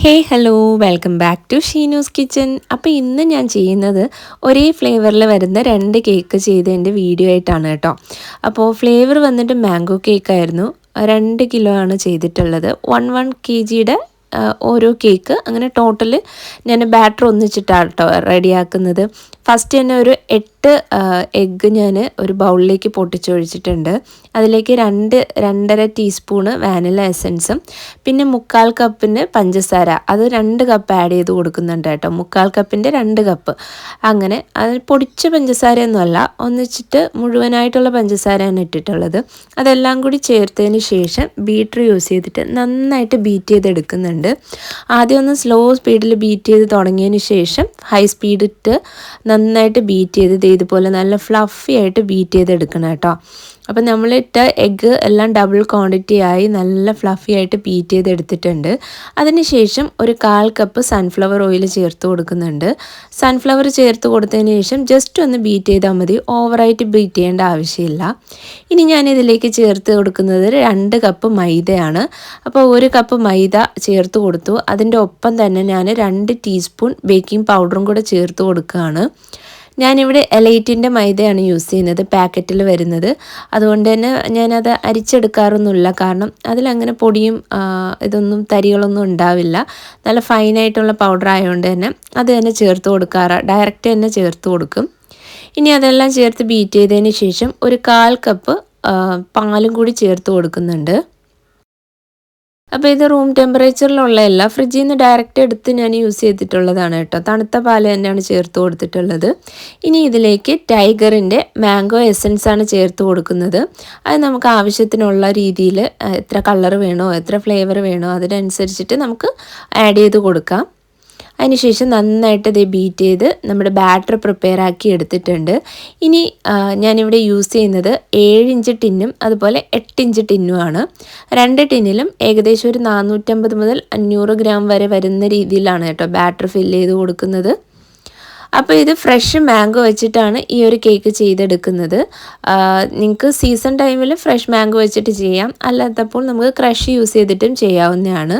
Hey hello. Welcome back to Sheenu's kitchen. അപ്പോൾ ഇന്ന് ഞാൻ ചെയ്യുന്നത് ഒരേ ഫ്ലേവറിൽ വരുന്ന രണ്ട് കേക്ക് ചെയ്തതിന്റെ വീഡിയോ ആയിട്ടാണ് കേട്ടോ. അപ്പോൾ ഫ്ലേവർ വന്നിട്ട് മാംഗോ കേക്കായിരുന്നു. രണ്ട് കിലോ ആണ് ചെയ്തിട്ടുള്ളത്. വൺ വൺ കെ ജിയുടെ ഓരോ കേക്ക്. അങ്ങനെ ടോട്ടൽ ഞാൻ ബാറ്റർ ഒന്നിച്ചിട്ടാണ് കേട്ടോ റെഡിയാക്കുന്നത്. ഫസ്റ്റ് തന്നെ ഒരു എട്ട് എഗ്ഗ് ഞാൻ ഒരു ബൗളിലേക്ക് പൊട്ടിച്ചൊഴിച്ചിട്ടുണ്ട്. അതിലേക്ക് രണ്ട് രണ്ടര ടീസ്പൂണ് വാനില എസൻസും പിന്നെ മുക്കാൽ കപ്പിന് പഞ്ചസാര. അത് രണ്ട് കപ്പ് ആഡ് ചെയ്ത് കൊടുക്കുന്നുണ്ട് കേട്ടോ. മുക്കാൽ കപ്പിന്റെ രണ്ട് കപ്പ്. അങ്ങനെ അത് പൊടിച്ച പഞ്ചസാരയൊന്നുമല്ല ഒന്നിച്ചിട്ട് മുഴുവനായിട്ടുള്ള പഞ്ചസാരയാണ് ഇട്ടിട്ടുള്ളത്. അതെല്ലാം കൂടി ചേർത്തതിന് ശേഷം ബീറ്റർ യൂസ് ചെയ്തിട്ട് നന്നായിട്ട് ബീറ്റ് ചെയ്തെടുക്കുന്നുണ്ട്. ആദ്യം ഒന്ന് സ്ലോ സ്പീഡിൽ ബീറ്റ് ചെയ്ത് തുടങ്ങിയതിന് ശേഷം ഹൈ സ്പീഡിട്ട് നന്നായിട്ട് ബീറ്റ് ചെയ്ത് ഇതുപോലെ നല്ല ഫ്ലഫി ആയിട്ട് ബീറ്റ് ചെയ്തെടുക്കണം കേട്ടോ. അപ്പം നമ്മളിട്ട എഗ്ഗ് എല്ലാം ഡബിൾ ക്വാണ്ടിറ്റി ആയി നല്ല ഫ്ലഫി ആയിട്ട് പീറ്റ് ചെയ്തെടുത്തിട്ടുണ്ട്. അതിനുശേഷം ഒരു കാൽ കപ്പ് സൺഫ്ലവർ ഓയിൽ ചേർത്ത് കൊടുക്കുന്നുണ്ട്. സൺഫ്ലവർ ചേർത്ത് കൊടുത്തതിന് ശേഷം ജസ്റ്റ് ഒന്ന് ബീറ്റ് ചെയ്താൽ മതി. ഓവറായിട്ട് ബീറ്റ് ചെയ്യേണ്ട ആവശ്യമില്ല. ഇനി ഞാൻ ഇതിലേക്ക് ചേർത്ത് കൊടുക്കുന്നത് രണ്ട് കപ്പ് മൈദയാണ്. അപ്പോൾ ഒരു കപ്പ് മൈദ ചേർത്ത് കൊടുത്തു. അതിന്റെ ഒപ്പം തന്നെ ഞാൻ രണ്ട് ടീസ്പൂൺ ബേക്കിംഗ് പൗഡറും കൂടെ ചേർത്ത് കൊടുക്കുകയാണ്. ഞാനിവിടെ എലൈറ്റിന്റെ മൈദയാണ് യൂസ് ചെയ്യുന്നത് പാക്കറ്റിൽ വരുന്നത്. അതുകൊണ്ട് തന്നെ ഞാനത് അരിച്ചെടുക്കാറൊന്നുമില്ല. കാരണം അതിലങ്ങനെ പൊടിയും ഇതൊന്നും തരികളൊന്നും ഉണ്ടാവില്ല. നല്ല ഫൈനായിട്ടുള്ള പൗഡർ ആയതുകൊണ്ട് തന്നെ അത് തന്നെ ചേർത്ത് കൊടുക്കാറ് ഡയറക്റ്റ് തന്നെ ചേർത്ത് കൊടുക്കും. ഇനി അതെല്ലാം ചേർത്ത് ബീറ്റ് ചെയ്തതിന് ശേഷം ഒരു കാൽ കപ്പ് പാലും കൂടി ചേർത്ത് കൊടുക്കുന്നുണ്ട്. അപ്പോൾ ഇത് റൂം ടെമ്പറേച്ചറിലുള്ള എല്ലാ ഫ്രിഡ്ജിൽ നിന്ന് ഡയറക്റ്റ് എടുത്ത് ഞാൻ യൂസ് ചെയ്തിട്ടുള്ളതാണ് കേട്ടോ. തണുത്ത പാൽ തന്നെയാണ് ചേർത്ത് കൊടുത്തിട്ടുള്ളത്. ഇനി ഇതിലേക്ക് ടൈഗറിന്റെ മാംഗോ എസൻസ് ആണ് ചേർത്ത് കൊടുക്കുന്നത്. അത് നമുക്ക് ആവശ്യത്തിനുള്ള രീതിയിൽ എത്ര കളർ വേണോ എത്ര ഫ്ലേവർ വേണോ അതിനനുസരിച്ചിട്ട് നമുക്ക് ആഡ് ചെയ്ത് കൊടുക്കാം. അതിനുശേഷം നന്നായിട്ട് ഇത് ബീറ്റ് ചെയ്ത് നമ്മുടെ ബാറ്റർ പ്രിപ്പയർ ആക്കി എടുത്തിട്ടുണ്ട്. ഇനി ഞാനിവിടെ യൂസ് ചെയ്യുന്നത് ഏഴിഞ്ച് ടിന്നും അതുപോലെ എട്ടിഞ്ച് ടിന്നുമാണ് രണ്ട് ടിന്നിലും ഏകദേശം ഒരു നാനൂറ്റമ്പത് മുതൽ അഞ്ഞൂറ് ഗ്രാം വരെ വരുന്ന രീതിയിലാണ് കേട്ടോ ബാറ്റർ ഫില്ല് ചെയ്ത് കൊടുക്കുന്നത്. അപ്പോൾ ഇത് ഫ്രഷ് മാംഗോ വെച്ചിട്ടാണ് ഈ ഒരു കേക്ക് ചെയ്തെടുക്കുന്നത്. നിങ്ങൾക്ക് സീസൺ ടൈമിൽ ഫ്രഷ് മാംഗോ വെച്ചിട്ട് ചെയ്യാം. അല്ലാത്തപ്പോൾ നമുക്ക് ക്രഷ് യൂസ് ചെയ്തിട്ടും ചെയ്യാവുന്നതാണ്.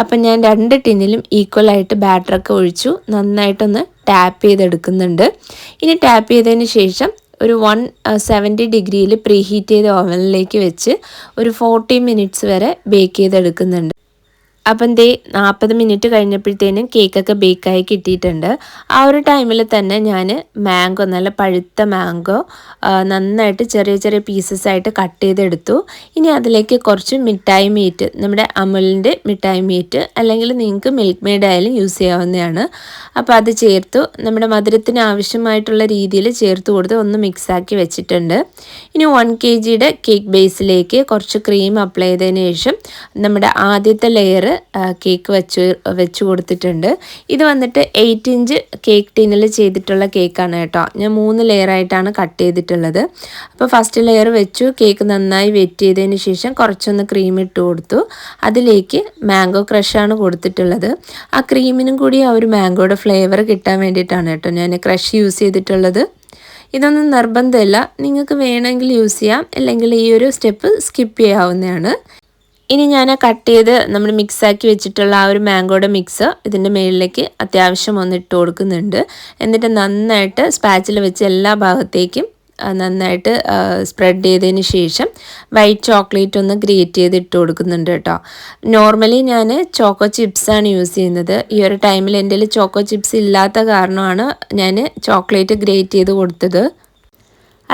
അപ്പം ഞാൻ രണ്ട് ടിന്നിലും ഈക്വലായിട്ട് ബാറ്ററൊക്കെ ഒഴിച്ചു. നന്നായിട്ടൊന്ന് ടാപ്പ് ചെയ്തെടുക്കുന്നുണ്ട്. ഇനി ടാപ്പ് ചെയ്തതിന് ശേഷം ഒരു വൺ സെവന്റി ഡിഗ്രിയിൽ പ്രീഹീറ്റ് ചെയ്ത ഓവനിലേക്ക് വെച്ച് ഒരു ഫോർട്ടി മിനിറ്റ്സ് വരെ ബേക്ക് ചെയ്തെടുക്കുന്നുണ്ട്. അപ്പം ദേ നാൽപ്പത് മിനിറ്റ് കഴിഞ്ഞപ്പോഴത്തേനും കേക്കൊക്കെ ബേക്കായി കിട്ടിയിട്ടുണ്ട്. ആ ഒരു ടൈമിൽ തന്നെ ഞാൻ മാംഗോ നല്ല പഴുത്ത മാംഗോ നന്നായിട്ട് ചെറിയ ചെറിയ പീസസ് ആയിട്ട് കട്ട് ചെയ്തെടുത്തു. ഇനി അതിലേക്ക് കുറച്ച് മിഠായി മീറ്റ് നമ്മുടെ അമുലിന്റെ മിഠായി മീറ്റ് അല്ലെങ്കിൽ നിങ്ങൾക്ക് മിൽക്ക് മെയ്ഡ് ആയാലും യൂസ് ചെയ്യാവുന്നതാണ്. അപ്പോൾ അത് ചേർത്തു. നമ്മുടെ മധുരത്തിന് ആവശ്യമായിട്ടുള്ള രീതിയിൽ ചേർത്ത് കൊടുത്ത് ഒന്ന് മിക്സാക്കി വെച്ചിട്ടുണ്ട്. ഇനി വൺ കെ ജിയുടെ കേക്ക് ബേസിലേക്ക് കുറച്ച് ക്രീം അപ്ലൈ ചെയ്തതിന് ശേഷം നമ്മുടെ ആദ്യത്തെ ലെയർ കേക്ക് വെച്ച് വെച്ച് കൊടുത്തിട്ടുണ്ട്. ഇത് വന്നിട്ട് എയ്റ്റ് ഇഞ്ച് കേക്ക് ടിന്നിൽ ചെയ്തിട്ടുള്ള കേക്കാണ് കേട്ടോ. ഞാൻ മൂന്ന് ലെയറായിട്ടാണ് കട്ട് ചെയ്തിട്ടുള്ളത്. അപ്പോൾ ഫസ്റ്റ് ലെയർ വെച്ചു കേക്ക് നന്നായി വെറ്റ് ചെയ്തതിന് ശേഷം കുറച്ചൊന്ന് ക്രീം ഇട്ട് കൊടുത്തു. അതിലേക്ക് മാംഗോ ക്രഷാണ് കൊടുത്തിട്ടുള്ളത്. ആ ക്രീമിനും കൂടി ആ ഒരു മാംഗോയുടെ ഫ്ലേവർ കിട്ടാൻ വേണ്ടിയിട്ടാണ് കേട്ടോ ഞാൻ ക്രഷ് യൂസ് ചെയ്തിട്ടുള്ളത്. ഇതൊന്നും നിർബന്ധമില്ല. നിങ്ങൾക്ക് വേണമെങ്കിൽ യൂസ് ചെയ്യാം. അല്ലെങ്കിൽ ഈ ഒരു സ്റ്റെപ്പ് സ്കിപ്പ് ചെയ്യാവുന്നതാണ്. ഇനി ഞാൻ കട്ട് ചെയ്ത് നമ്മൾ മിക്സാക്കി വെച്ചിട്ടുള്ള ആ ഒരു മാംഗോയുടെ മിക്സ് ഇതിന്റെ മേളിലേക്ക് അത്യാവശ്യം ഒന്ന് ഇട്ട് കൊടുക്കുന്നുണ്ട്. എന്നിട്ട് നന്നായിട്ട് സ്പാച്ചിൽ വെച്ച് എല്ലാ ഭാഗത്തേക്കും നന്നായിട്ട് സ്പ്രെഡ് ചെയ്തതിന് ശേഷം വൈറ്റ് ചോക്ലേറ്റ് ഒന്ന് ഗ്രേറ്റ് ചെയ്ത് ഇട്ട് കൊടുക്കുന്നുണ്ട് കേട്ടോ. നോർമലി ഞാൻ ചോക്കോ ചിപ്സാണ് യൂസ് ചെയ്യുന്നത്. ഈ ഒരു ടൈമിൽ എന്റെ ചോക്കോ ചിപ്സ് ഇല്ലാത്ത കാരണമാണ് ഞാൻ ചോക്ലേറ്റ് ഗ്രേറ്റ് ചെയ്ത് കൊടുത്തത്.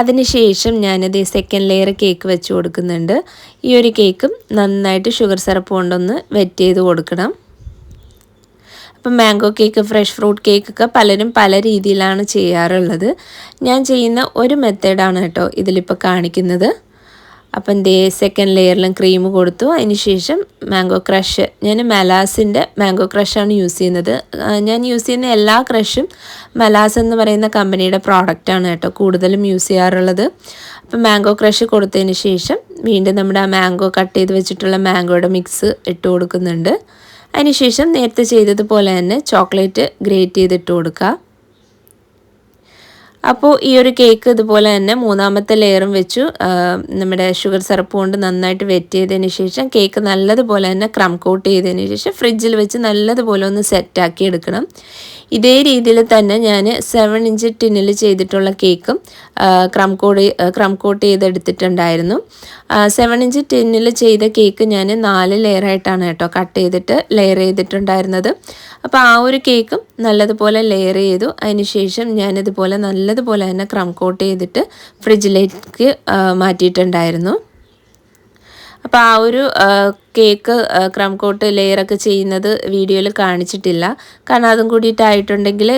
അതിനുശേഷം ഞാനത് സെക്കൻഡ് ലെയർ കേക്ക് വെച്ച് കൊടുക്കുന്നുണ്ട്. ഈ ഒരു കേക്കും നന്നായിട്ട് ഷുഗർ സിറപ്പ് കൊണ്ടൊന്ന് വെറ്റ് ചെയ്ത് കൊടുക്കണം. അപ്പം മാംഗോ കേക്ക് ഫ്രഷ് ഫ്രൂട്ട് കേക്കൊക്കെ പലരും പല രീതിയിലാണ് ചെയ്യാറുള്ളത്. ഞാൻ ചെയ്യുന്ന ഒരു മെത്തേഡാണ് കേട്ടോ ഇതിലിപ്പോൾ കാണിക്കുന്നത്. അപ്പം ദേ സെക്കൻഡ് ലെയറിലും ക്രീം കൊടുത്തു. അതിന് ശേഷം മാംഗോ ക്രഷ് ഞാൻ മലാസിന്റെ മാംഗോ ക്രഷാണ് യൂസ് ചെയ്യുന്നത്. ഞാൻ യൂസ് ചെയ്യുന്ന എല്ലാ ക്രഷും മലാസ് എന്ന് പറയുന്ന കമ്പനിയുടെ പ്രോഡക്റ്റാണ് കേട്ടോ കൂടുതലും യൂസ് ചെയ്യാറുള്ളത്. അപ്പം മാംഗോ ക്രഷ് കൊടുത്തതിന് ശേഷം വീണ്ടും നമ്മുടെ ആ മാംഗോ കട്ട് ചെയ്ത് വെച്ചിട്ടുള്ള മാംഗോയുടെ മിക്സ് ഇട്ട് കൊടുക്കുന്നുണ്ട്. അതിനുശേഷം നേരത്തെ ചെയ്തതുപോലെ തന്നെ ചോക്ലേറ്റ് ഗ്രേറ്റ് ചെയ്തിട്ട് കൊടുക്കുക അപ്പോൾ ഈ ഒരു കേക്ക് ഇതുപോലെ തന്നെ മൂന്നാമത്തെ ലെയറും വെച്ചു. നമ്മുടെ ഷുഗർ സിറപ്പ് കൊണ്ട് നന്നായിട്ട് വെറ്റ് ചെയ്തതിന് ശേഷം കേക്ക് നല്ലതുപോലെ തന്നെ ക്രം കോട്ട് ചെയ്തതിന് ശേഷം ഫ്രിഡ്ജിൽ വെച്ച് നല്ലതുപോലെ ഒന്ന് സെറ്റാക്കി എടുക്കണം. ഇതേ രീതിയിൽ തന്നെ ഞാൻ സെവൻ ഇഞ്ച് ടിന്നിൽ ചെയ്തിട്ടുള്ള കേക്കും ക്രം കോട്ട് ക്രം കോട്ട് ചെയ്തെടുത്തിട്ടുണ്ടായിരുന്നു. സെവൻ ഇഞ്ച് ടിന്നിൽ ചെയ്ത കേക്ക് ഞാൻ നാല് ലെയറായിട്ടാണ് കേട്ടോ കട്ട് ചെയ്തിട്ട് ലെയർ ചെയ്തിട്ടുണ്ടായിരുന്നത്. അപ്പോൾ ആ ഒരു കേക്കും നല്ലതുപോലെ ലെയർ ചെയ്തു. അതിന് ശേഷം ഞാനിതുപോലെ നല്ലതുപോലെ തന്നെ ക്രം കോട്ട് ചെയ്തിട്ട് ഫ്രിഡ്ജിലേക്ക് മാറ്റിയിട്ടുണ്ടായിരുന്നു. അപ്പോൾ ആ ഒരു കേക്ക് ക്രം കോട്ട് ലെയറൊക്കെ ചെയ്യുന്നത് വീഡിയോയിൽ കാണിച്ചിട്ടില്ല. കാരണം അതും കൂടിയിട്ടായിട്ടുണ്ടെങ്കിൽ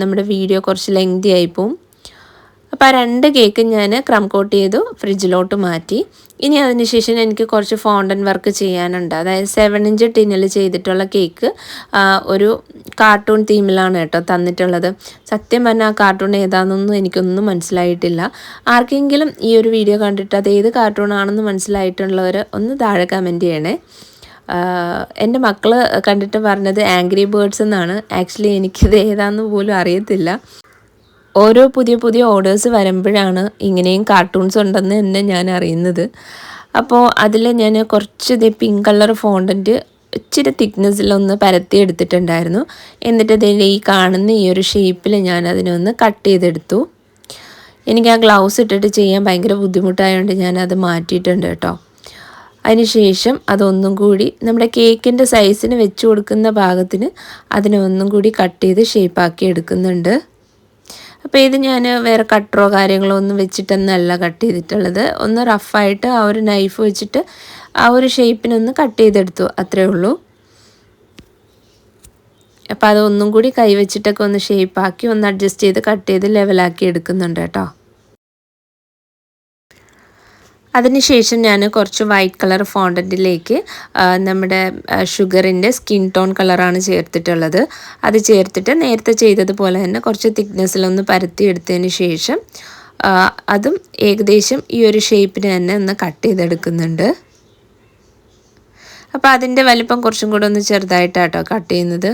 നമ്മുടെ വീഡിയോ കുറച്ച് ലെങ്തി ആയിപ്പോവും അപ്പോൾ ആ രണ്ട് കേക്ക് ഞാൻ ക്രം കോട്ട് ചെയ്തു ഫ്രിഡ്ജിലോട്ട് മാറ്റി. ഇനി അതിനുശേഷം എനിക്ക് കുറച്ച് ഫോണ്ടൻ വർക്ക് ചെയ്യാനുണ്ട്. അതായത് സെവൻ ഇഞ്ച് ടിന്നിൽ ചെയ്തിട്ടുള്ള കേക്ക് ഒരു കാർട്ടൂൺ തീമിലാണ് കേട്ടോ തന്നിട്ടുള്ളത്. സത്യം പറഞ്ഞാൽ ആ കാർട്ടൂൺ ഏതാണെന്നൊന്നും എനിക്കൊന്നും മനസ്സിലായിട്ടില്ല. ആർക്കെങ്കിലും ഈ ഒരു വീഡിയോ കണ്ടിട്ട് അത് ഏത് കാർട്ടൂൺ ആണെന്ന് മനസ്സിലായിട്ടുള്ളവർ ഒന്ന് താഴെ കമന്റ് ചെയ്യണേ. എന്റെ മക്കൾ കണ്ടിട്ട് പറഞ്ഞത് ആംഗ്രി ബേർഡ്സ് എന്നാണ്. ആക്ച്വലി എനിക്കിത് ഏതാണെന്ന് പോലും അറിയത്തില്ല. ഓരോ പുതിയ പുതിയ ഓർഡേഴ്സ് വരുമ്പോഴാണ് ഇങ്ങനെയും കാർട്ടൂൺസ് ഉണ്ടെന്ന് തന്നെ ഞാൻ അറിയുന്നത്. അപ്പോൾ അതിൽ ഞാൻ കുറച്ച് ഇതേ പിങ്ക് കളർ ഫോണ്ടന്റ് ഇച്ചിരി തിക്നെസ്സിലൊന്ന് പരത്തി എടുത്തിട്ടുണ്ടായിരുന്നു. എന്നിട്ട് അതിന്റെ ഈ കാണുന്ന ഈ ഒരു ഷേപ്പിൽ ഞാൻ അതിനൊന്ന് കട്ട് ചെയ്തെടുത്തു. എനിക്ക് ആ ഗ്ലൗസ് ഇട്ടിട്ട് ചെയ്യാൻ ഭയങ്കര ബുദ്ധിമുട്ടായതുകൊണ്ട് ഞാൻ അത് മാറ്റിയിട്ടുണ്ട് കേട്ടോ. അതിനുശേഷം അതൊന്നും കൂടി നമ്മുടെ കേക്കിന്റെ സൈസിന് വെച്ച് കൊടുക്കുന്ന ഭാഗത്തിന് അതിനെ ഒന്നും കൂടി കട്ട് ചെയ്ത് ഷേപ്പാക്കി എടുക്കുന്നുണ്ട്. അപ്പോൾ ഇത് ഞാൻ വേറെ കട്ടറോ കാര്യങ്ങളോ ഒന്നും വെച്ചിട്ടൊന്നല്ല കട്ട് ചെയ്തിട്ടുള്ളത്. ഒന്ന് റഫായിട്ട് ആ ഒരു നൈഫ് വെച്ചിട്ട് ആ ഒരു ഷേപ്പിനൊന്ന് കട്ട് ചെയ്തെടുത്തു. അത്രേ ഉള്ളൂ. അപ്പോൾ അതൊന്നും കൂടി കൈ വെച്ചിട്ടൊക്കെ ഒന്ന് ഷേപ്പാക്കി ഒന്ന് അഡ്ജസ്റ്റ് ചെയ്ത് കട്ട് ചെയ്ത് ലെവലാക്കി എടുക്കുന്നുണ്ട് കേട്ടോ. അതിനുശേഷം ഞാൻ കുറച്ച് വൈറ്റ് കളർ ഫോണ്ടന്റിലേക്ക് നമ്മുടെ ഷുഗറിന്റെ സ്കിൻ ടോൺ കളറാണ് ചേർത്തിട്ടുള്ളത്. അത് ചേർത്തിട്ട് നേരത്തെ ചെയ്തതുപോലെ തന്നെ കുറച്ച് തിക്നെസ്സിലൊന്ന് പരത്തിയെടുത്തതിന് ശേഷം അതും ഏകദേശം ഈ ഒരു ഷേപ്പിന് തന്നെ ഒന്ന് കട്ട് ചെയ്തെടുക്കുന്നുണ്ട്. അപ്പോൾ അതിന്റെ വലിപ്പം കുറച്ചും കൂടെ ഒന്ന് ചെറുതായിട്ടാട്ടോ കട്ട് ചെയ്യുന്നത്.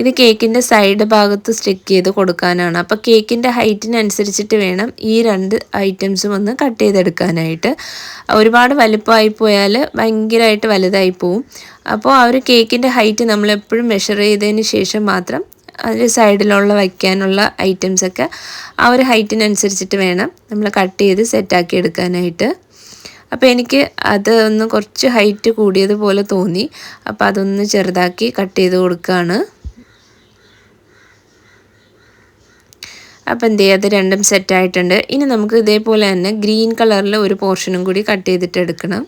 ഇത് കേക്കിന്റെ സൈഡ് ഭാഗത്ത് സ്റ്റിക്ക് ചെയ്ത് കൊടുക്കാനാണ്. അപ്പോൾ കേക്കിന്റെ ഹൈറ്റിനനുസരിച്ചിട്ട് വേണം ഈ രണ്ട് ഐറ്റംസും ഒന്ന് കട്ട് ചെയ്തെടുക്കാനായിട്ട്. ഒരുപാട് വലുപ്പമായി പോയാൽ ഭയങ്കരമായിട്ട് വലുതായി പോവും. അപ്പോൾ ആ ഒരു കേക്കിന്റെ ഹൈറ്റ് നമ്മളെപ്പോഴും മെഷർ ചെയ്തതിന് ശേഷം മാത്രം അതിന്റെ സൈഡിലുള്ള വയ്ക്കാനുള്ള ഐറ്റംസൊക്കെ ആ ഒരു ഹൈറ്റിനനുസരിച്ചിട്ട് വേണം നമ്മൾ കട്ട് ചെയ്ത് സെറ്റാക്കി എടുക്കാനായിട്ട്. അപ്പോൾ എനിക്ക് അത് ഒന്ന് കുറച്ച് ഹൈറ്റ് കൂടിയതുപോലെ തോന്നി. അപ്പോൾ അതൊന്ന് ചെറുതാക്കി കട്ട് ചെയ്ത് കൊടുക്കുകയാണ് അപ്പോൾ എന്ത് ചെയ്യുക അത് രണ്ടും സെറ്റായിട്ടുണ്ട് ഇനി നമുക്ക് ഇതേപോലെ തന്നെ ഗ്രീൻ കളറിൽ ഒരു പോർഷനും കൂടി കട്ട് ചെയ്തിട്ട് എടുക്കണം.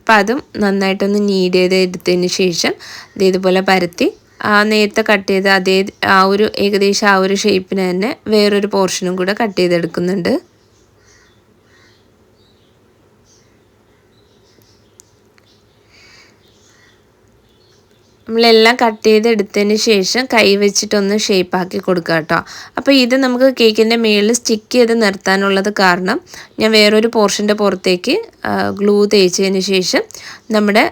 അപ്പം അതും നന്നായിട്ടൊന്ന് നീഡ് ചെയ്ത് എടുത്തതിന് ശേഷം ഇതേപോലെ പരത്തി ആ നേരത്തെ കട്ട് ചെയ്ത് അതേ ആ ഒരു ഏകദേശം ആ ഒരു ഷേപ്പിന് തന്നെ വേറൊരു പോർഷനും കൂടെ കട്ട് ചെയ്തെടുക്കുന്നുണ്ട്. നമ്മളെല്ലാം കട്ട് ചെയ്ത് എടുത്തതിന് ശേഷം കൈ വെച്ചിട്ടൊന്ന് ഷേപ്പാക്കി കൊടുക്കുക കേട്ടോ അപ്പോൾ ഇത് നമുക്ക് കേക്കിന്റെ മേളിൽ സ്റ്റിക്ക് ചെയ്ത് നിർത്താനുള്ളത് കാരണം ഞാൻ വേറൊരു പോർഷന്റെ പുറത്തേക്ക് ഗ്ലൂ തേച്ചതിന് ശേഷം നമ്മുടെ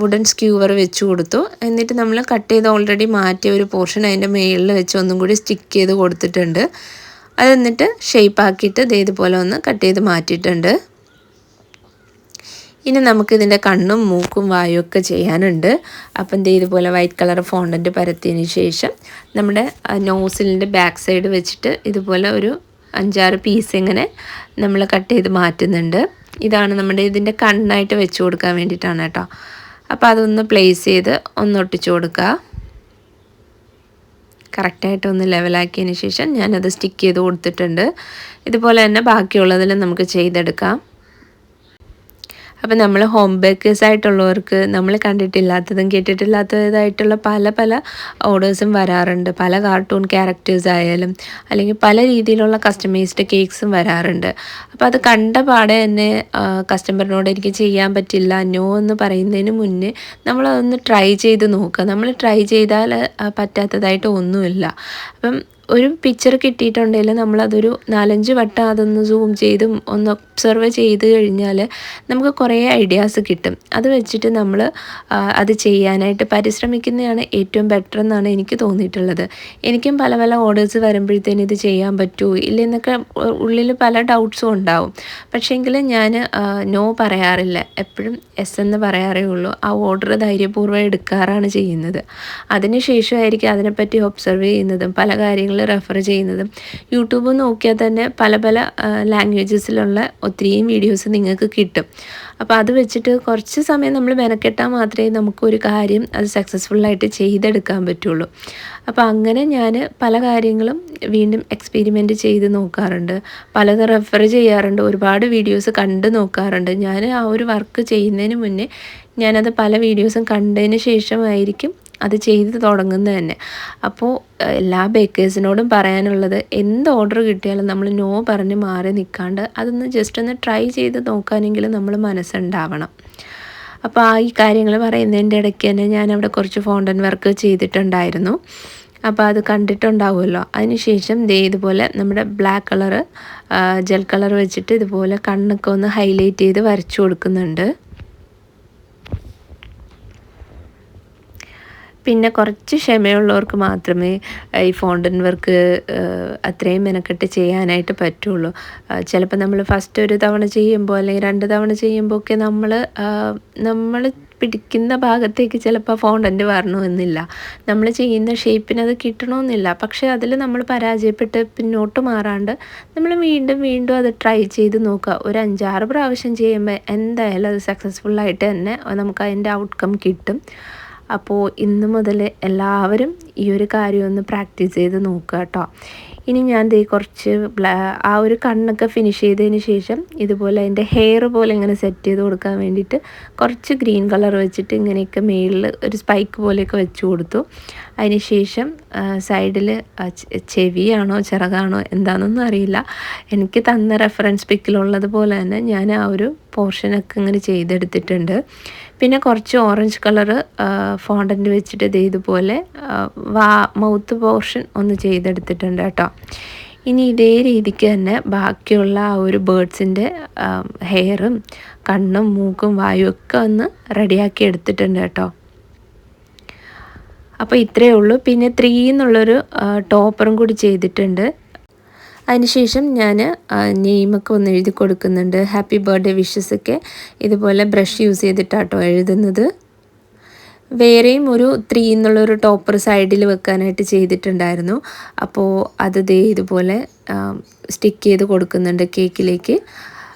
വുഡൻ സ്ക്യൂവർ വെച്ച് കൊടുത്തു. എന്നിട്ട് നമ്മൾ കട്ട് ചെയ്ത് ഓൾറെഡി മാറ്റിയ ഒരു പോർഷൻ അതിന്റെ മേളിൽ വെച്ച് ഒന്നും കൂടി സ്റ്റിക്ക് ചെയ്ത് കൊടുത്തിട്ടുണ്ട്. അതെന്നിട്ട് ഷേപ്പാക്കിയിട്ട് ഇതേതുപോലെ ഒന്ന് കട്ട് ചെയ്ത് മാറ്റിയിട്ടുണ്ട്. ഇനി നമുക്ക് ഇതിന്റെ കണ്ണും മൂക്കും വായും ഒക്കെ ചെയ്യാനുണ്ട്. അപ്പം എന്ത് ഇതുപോലെ വൈറ്റ് കളർ ഫോണ്ടന്റ് പരത്തിയതിന് ശേഷം നമ്മുടെ നോസിലിന്റെ ബാക്ക് സൈഡ് വെച്ചിട്ട് ഇതുപോലെ ഒരു അഞ്ചാറ് പീസ് ഇങ്ങനെ നമ്മൾ കട്ട് ചെയ്ത് മാറ്റുന്നുണ്ട്. ഇതാണ് നമ്മുടെ ഇതിന്റെ കണ്ണായിട്ട് വെച്ച് കൊടുക്കാൻ വേണ്ടിയിട്ടാണ് കേട്ടോ. അപ്പോൾ അതൊന്ന് പ്ലേസ് ചെയ്ത് ഒന്ന് ഒട്ടിച്ച് കൊടുക്കുക. കറക്റ്റായിട്ട് ഒന്ന് ലെവലാക്കിയതിന് ശേഷം ഞാനത് സ്റ്റിക്ക് ചെയ്ത് കൊടുത്തിട്ടുണ്ട്. ഇതുപോലെ തന്നെ ബാക്കിയുള്ളതിൽ നമുക്ക് ചെയ്തെടുക്കാം. അപ്പോൾ നമ്മൾ ഹോം ബേക്കേഴ്സ് ആയിട്ടുള്ളവർക്ക് നമ്മൾ കണ്ടിട്ടില്ലാത്തതും കേട്ടിട്ടില്ലാത്തതായിട്ടുള്ള പല പല ഓർഡേഴ്സും വരാറുണ്ട്. പല കാർട്ടൂൺ ക്യാരക്ടേഴ്സ് ആയാലും അല്ലെങ്കിൽ പല രീതിയിലുള്ള കസ്റ്റമൈസ്ഡ് കേക്ക്സും വരാറുണ്ട്. അപ്പോൾ അത് കണ്ട പാടെ തന്നെ കസ്റ്റമറിനോട് എനിക്ക് ചെയ്യാൻ പറ്റില്ല നോ എന്ന് പറയുന്നതിന് മുന്നേ നമ്മളതൊന്ന് ട്രൈ ചെയ്ത് നോക്കുക. നമ്മൾ ട്രൈ ചെയ്താൽ പറ്റാത്തതായിട്ട് ഒന്നുമില്ല. അപ്പം ഒരു പിക്ചർ കിട്ടിയിട്ടുണ്ടെങ്കിൽ നമ്മളതൊരു നാലഞ്ച് വട്ടം അതൊന്ന് സൂം ചെയ്തും ഒന്ന് ഒബ്സർവ് ചെയ്ത് കഴിഞ്ഞാൽ നമുക്ക് കുറേ ഐഡിയാസ് കിട്ടും. അത് വെച്ചിട്ട് നമ്മൾ അത് ചെയ്യാനായിട്ട് പരിശ്രമിക്കുന്നതാണ് ഏറ്റവും ബെറ്റർ എന്നാണ് എനിക്ക് തോന്നിയിട്ടുള്ളത്. എനിക്കും പല പല ഓർഡേഴ്സ് വരുമ്പോഴത്തേനും ഇത് ചെയ്യാൻ പറ്റുമോ ഇല്ലെന്നൊക്കെ ഉള്ളിൽ പല ഡൗട്ട്സും ഉണ്ടാവും. പക്ഷേങ്കിൽ ഞാൻ നോ പറയാറില്ല. എപ്പോഴും എസ് എന്ന് പറയാറേ ഉള്ളൂ. ആ ഓർഡർ ധൈര്യപൂർവം എടുക്കാറാണ് ചെയ്യുന്നത്. അതിനുശേഷമായിരിക്കും അതിനെപ്പറ്റി ഒബ്സർവ് ചെയ്യുന്നതും പല കാര്യങ്ങൾ റെഫർ ചെയ്യുന്നതും. യൂട്യൂബ് നോക്കിയാൽ തന്നെ പല പല ലാംഗ്വേജസിലുള്ള ഒത്തിരിയും വീഡിയോസ് നിങ്ങൾക്ക് കിട്ടും. അപ്പോൾ അത് വെച്ചിട്ട് കുറച്ച് സമയം നമ്മൾ മെനക്കെട്ടാൽ മാത്രമേ നമുക്കൊരു കാര്യം അത് സക്സസ്ഫുള്ളായിട്ട് ചെയ്തെടുക്കാൻ പറ്റുള്ളൂ. അപ്പോൾ അങ്ങനെ ഞാൻ പല കാര്യങ്ങളും വീണ്ടും എക്സ്പെരിമെന്റ് ചെയ്ത് നോക്കാറുണ്ട്. പലത് റെഫർ ചെയ്യാറുണ്ട്. ഒരുപാട് വീഡിയോസ് കണ്ട് നോക്കാറുണ്ട്. ഞാൻ ആ ഒരു വർക്ക് ചെയ്യുന്നതിന് മുന്നേ ഞാനത് പല വീഡിയോസും കണ്ടതിന് ശേഷമായിരിക്കും അത് ചെയ്ത് തുടങ്ങുന്നത് തന്നെ. അപ്പോൾ എല്ലാ ബേക്കേഴ്സിനോടും പറയാനുള്ളത് എന്ത് ഓർഡർ കിട്ടിയാലും നമ്മൾ നോ പറഞ്ഞ് മാറി നിൽക്കാണ്ട് അതൊന്ന് ജസ്റ്റ് ഒന്ന് ട്രൈ ചെയ്ത് നോക്കാനെങ്കിലും നമ്മൾ മനസ്സുണ്ടാവണം. അപ്പോൾ ആ ഈ കാര്യങ്ങൾ പറയുന്നതിന്റെ ഇടയ്ക്ക് തന്നെ ഞാൻ അവിടെ കുറച്ച് ഫോണ്ടൻ വർക്ക് ചെയ്തിട്ടുണ്ടായിരുന്നു. അപ്പോൾ അത് കണ്ടിട്ടുണ്ടാവുമല്ലോ. അതിനുശേഷം ദേ ഇതുപോലെ നമ്മുടെ ബ്ലാക്ക് കളറ് ജെൽ കളർ വെച്ചിട്ട് ഇതുപോലെ കണ്ണൊക്കെ ഒന്ന് ഹൈലൈറ്റ് ചെയ്ത് വരച്ചു കൊടുക്കുന്നുണ്ട്. പിന്നെ കുറച്ച് ക്ഷമയുള്ളവർക്ക് മാത്രമേ ഈ ഫോണ്ടൻ വർക്ക് അത്രയും മെനക്കെട്ട് ചെയ്യാനായിട്ട് പറ്റുള്ളൂ. ചിലപ്പോൾ നമ്മൾ ഫസ്റ്റ് ഒരു തവണ ചെയ്യുമ്പോൾ അല്ലെങ്കിൽ രണ്ട് തവണ ചെയ്യുമ്പോൾ ഒക്കെ നമ്മൾ നമ്മൾ പിടിക്കുന്ന ഭാഗത്തേക്ക് ചിലപ്പോൾ ഫോണ്ടന്റ് വരണമെന്നില്ല. നമ്മൾ ചെയ്യുന്ന ഷേപ്പിന് അത് കിട്ടണമെന്നില്ല. പക്ഷേ അതിൽ നമ്മൾ പരാജയപ്പെട്ട് പിന്നോട്ട് മാറാണ്ട് നമ്മൾ വീണ്ടും വീണ്ടും അത് ട്രൈ ചെയ്ത് നോക്കുക. ഒരു അഞ്ചാറ് പ്രാവശ്യം ചെയ്യുമ്പോൾ എന്തായാലും അത് സക്സസ്ഫുള്ളായിട്ട് തന്നെ നമുക്ക് അതിന്റെ ഔട്ട്കം കിട്ടും. അപ്പോൾ ഇന്ന് മുതൽ എല്ലാവരും ഈ ഒരു കാര്യം ഒന്ന് പ്രാക്ടീസ് ചെയ്ത് നോക്കുക കേട്ടോ. ഇനി ഞാൻ ദേ കുറച്ച് ആ ഒരു കണ്ണൊക്കെ ഫിനിഷ് ചെയ്തതിന് ശേഷം ഇതുപോലെ അതിന്റെ ഹെയർ പോലെ ഇങ്ങനെ സെറ്റ് ചെയ്ത് കൊടുക്കാൻ വേണ്ടിയിട്ട് കുറച്ച് ഗ്രീൻ കളർ വെച്ചിട്ട് ഇങ്ങനെയൊക്കെ മേളിൽ ഒരു സ്പൈക്ക് പോലെയൊക്കെ വെച്ച് കൊടുത്തു. അതിന് ശേഷം സൈഡിൽ ചെവിയാണോ ചിറകാണോ എന്താണെന്നൊന്നും അറിയില്ല. എനിക്ക് തന്ന റെഫറൻസ് പിക്കിലുള്ളത് പോലെ തന്നെ ഞാൻ ആ ഒരു പോർഷനൊക്കെ ഇങ്ങനെ ചെയ്തെടുത്തിട്ടുണ്ട്. പിന്നെ കുറച്ച് ഓറഞ്ച് കളറ് ഫോണ്ടന്റ് വെച്ചിട്ട് ഇത് ഇതുപോലെ വാ മൗത്ത് പോർഷൻ ഒന്ന് ചെയ്തെടുത്തിട്ടുണ്ട് കേട്ടോ. ഇനി ഇതേ രീതിക്ക് തന്നെ ബാക്കിയുള്ള ആ ഒരു ബേഡ്സിന്റെ ഹെയറും കണ്ണും മൂക്കും വായും ഒക്കെ ഒന്ന് റെഡിയാക്കി എടുത്തിട്ടുണ്ട് കേട്ടോ. അപ്പോൾ ഇത്രയേ ഉള്ളൂ. പിന്നെ ത്രീ എന്നുള്ളൊരു ടോപ്പറും കൂടി ചെയ്തിട്ടുണ്ട്. അതിനുശേഷം ഞാൻ നെയിമൊക്കെ ഒന്ന് എഴുതി കൊടുക്കുന്നുണ്ട്. ഹാപ്പി ബർത്ത്ഡേ വിഷസൊക്കെ ഇതുപോലെ ബ്രഷ് യൂസ് ചെയ്തിട്ടാട്ടോ എഴുതുന്നത്. വേറെയും ഒരു ത്രീ എന്നുള്ളൊരു ടോപ്പർ സൈഡിൽ വെക്കാനായിട്ട് ചെയ്തിട്ടുണ്ടായിരുന്നു. അപ്പോൾ അത് ദേ ഇതുപോലെ സ്റ്റിക്ക് ചെയ്ത് കൊടുക്കുന്നുണ്ട് കേക്കിലേക്ക്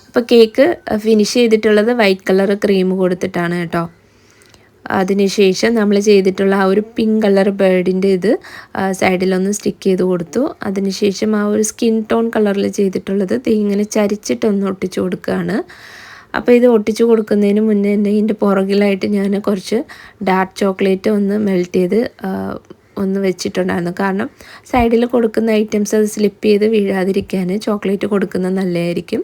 അപ്പോൾ കേക്ക് ഫിനിഷ് ചെയ്തിട്ടുള്ളത് വൈറ്റ് കളർ ക്രീം കൊടുത്തിട്ടാണ് കേട്ടോ. അതിനുശേഷം നമ്മൾ ചെയ്തിട്ടുള്ള ആ ഒരു പിങ്ക് കളർ ബേർഡിന്റെ ഇത് സൈഡിലൊന്ന് സ്റ്റിക്ക് ചെയ്ത് കൊടുത്തു. അതിനുശേഷം ആ ഒരു സ്കിൻ ടോൺ കളറിൽ ചെയ്തിട്ടുള്ളത് ഇങ്ങനെ ചരിച്ചിട്ടൊന്ന് ഒട്ടിച്ചു കൊടുക്കുകയാണ് അപ്പോൾ ഇത് ഒട്ടിച്ചു കൊടുക്കുന്നതിന് മുന്നേ തന്നെ ഇതിന്റെ പുറകിലായിട്ട് ഞാൻ കുറച്ച് ഡാർക്ക് ചോക്ലേറ്റ് ഒന്ന് മെൽറ്റ് ചെയ്ത് ഒന്ന് വെച്ചിട്ടുണ്ടായിരുന്നു. കാരണം സൈഡിൽ കൊടുക്കുന്ന ഐറ്റംസ് അത് സ്ലിപ്പ് ചെയ്ത് വീഴാതിരിക്കാൻ ചോക്ലേറ്റ് കൊടുക്കുന്നത് നല്ലതായിരിക്കും.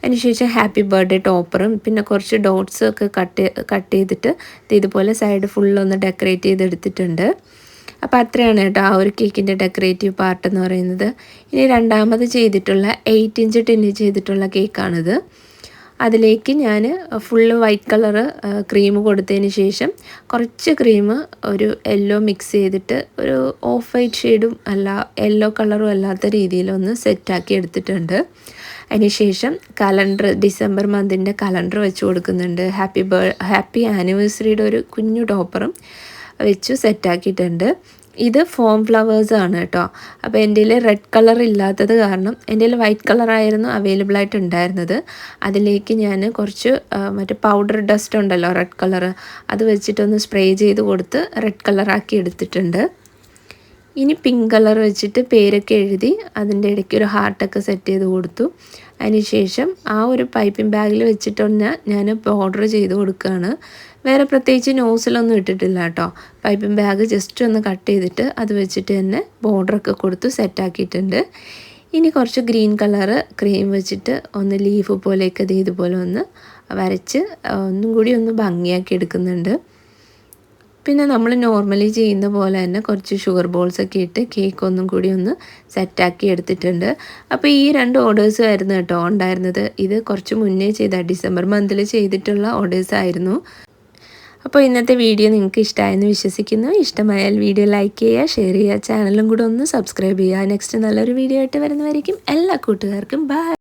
അതിനുശേഷം ഹാപ്പി ബർത്ത്ഡേ ടോപ്പറും പിന്നെ കുറച്ച് ഡോട്ട്സ് ഒക്കെ കട്ട് കട്ട് ചെയ്തിട്ട് ഇതുപോലെ സൈഡ് ഫുള്ളൊന്ന് ഡെക്കറേറ്റ് ചെയ്തെടുത്തിട്ടുണ്ട്. അപ്പോൾ അത്രയാണ് കേട്ടോ ആ ഒരു കേക്കിന്റെ ഡെക്കറേറ്റീവ് പാർട്ട് എന്ന് പറയുന്നത്. ഇനി രണ്ടാമത് ചെയ്തിട്ടുള്ള എയ്റ്റ് ഇഞ്ച് ടിന്നിൽ ചെയ്തിട്ടുള്ള കേക്കാണിത്. അതിലേക്ക് ഞാൻ ഫുള്ള് വൈറ്റ് കളർ ക്രീം കൊടുത്തതിന് ശേഷം കുറച്ച് ക്രീം ഒരു യെല്ലോ മിക്സ് ചെയ്തിട്ട് ഒരു ഓഫ് വൈറ്റ് ഷെയ്ഡും അല്ല യെല്ലോ കളറും അല്ലാത്ത രീതിയിലൊന്ന് സെറ്റാക്കി എടുത്തിട്ടുണ്ട്. അതിനുശേഷം കലണ്ടർ ഡിസംബർ മന്തിന്റെ കലണ്ടർ വെച്ച് കൊടുക്കുന്നുണ്ട്. ഹാപ്പി ബേ ഹാപ്പി ആനിവേഴ്സറിയുടെ ഒരു കുഞ്ഞു ടോപ്പറും വെച്ചു സെറ്റാക്കിയിട്ടുണ്ട് ഇത് ഫോം ഫ്ലവേഴ്സ് ആണ് കേട്ടോ. അപ്പോൾ എന്റെ റെഡ് കളർ ഇല്ലാത്തത് കാരണം എന്റെ വൈറ്റ് കളറായിരുന്നു അവൈലബിൾ ആയിട്ട് ഉണ്ടായിരുന്നത്. അതിലേക്ക് ഞാൻ കുറച്ച് മറ്റേ പൗഡർ ഡസ്റ്റ് ഉണ്ടല്ലോ റെഡ് കളർ അത് വെച്ചിട്ടൊന്ന് സ്പ്രേ ചെയ്ത് കൊടുത്ത് റെഡ് കളറാക്കി എടുത്തിട്ടുണ്ട്. ഇനി പിങ്ക് കളർ വെച്ചിട്ട് പേരൊക്കെ എഴുതി അതിന്റെ ഇടയ്ക്ക് ഒരു ഹാർട്ടൊക്കെ സെറ്റ് ചെയ്ത് കൊടുത്തു. അതിനുശേഷം ആ ഒരു പൈപ്പിംഗ് ബാഗിൽ വെച്ചിട്ടൊന്ന് ഞാൻ ഓർഡർ ചെയ്ത് കൊടുക്കുകയാണ്. വേറെ പ്രത്യേകിച്ച് നോസിലൊന്നും ഇട്ടിട്ടില്ല കേട്ടോ. പൈപ്പിംഗ് ബാഗ് ജസ്റ്റ് ഒന്ന് കട്ട് ചെയ്തിട്ട് അത് വെച്ചിട്ട് തന്നെ ബോർഡറൊക്കെ കൊടുത്ത് സെറ്റാക്കിയിട്ടുണ്ട് ഇനി കുറച്ച് ഗ്രീൻ കളറ് ക്രീം വെച്ചിട്ട് ഒന്ന് ലീഫ് പോലെയൊക്കെ ഇതുപോലെ ഒന്ന് വരച്ച് ഒന്നും കൂടി ഒന്ന് ഭംഗിയാക്കി എടുക്കുന്നുണ്ട്. പിന്നെ നമ്മൾ നോർമലി ചെയ്യുന്ന പോലെ തന്നെ കുറച്ച് ഷുഗർ ബോൾസ് ഒക്കെ ഇട്ട് കേക്ക് ഒന്നും കൂടി ഒന്ന് സെറ്റാക്കി എടുത്തിട്ടുണ്ട്. അപ്പോൾ ഈ രണ്ട് ഓർഡേഴ്സ് ആയിരുന്നു കേട്ടോ ഉണ്ടായിരുന്നത്. ഇത് കുറച്ച് മുന്നേ ചെയ്ത ഡിസംബർ മന്തിൽ ചെയ്തിട്ടുള്ള ഓർഡേഴ്സ് ആയിരുന്നു. അപ്പോൾ ഇന്നത്തെ വീഡിയോ നിങ്ങൾക്ക് ഇഷ്ടമായെന്ന് വിശ്വസിക്കുന്നു. ഇഷ്ടമായാൽ വീഡിയോ ലൈക്ക് ചെയ്യുക ഷെയർ ചെയ്യുക ചാനലും കൂടെ ഒന്ന് സബ്സ്ക്രൈബ് ചെയ്യുക. നെക്സ്റ്റ് നല്ലൊരു വീഡിയോ ആയിട്ട് വരുന്നതായിരിക്കും എല്ലാ കൂട്ടുകാർക്കും ബൈ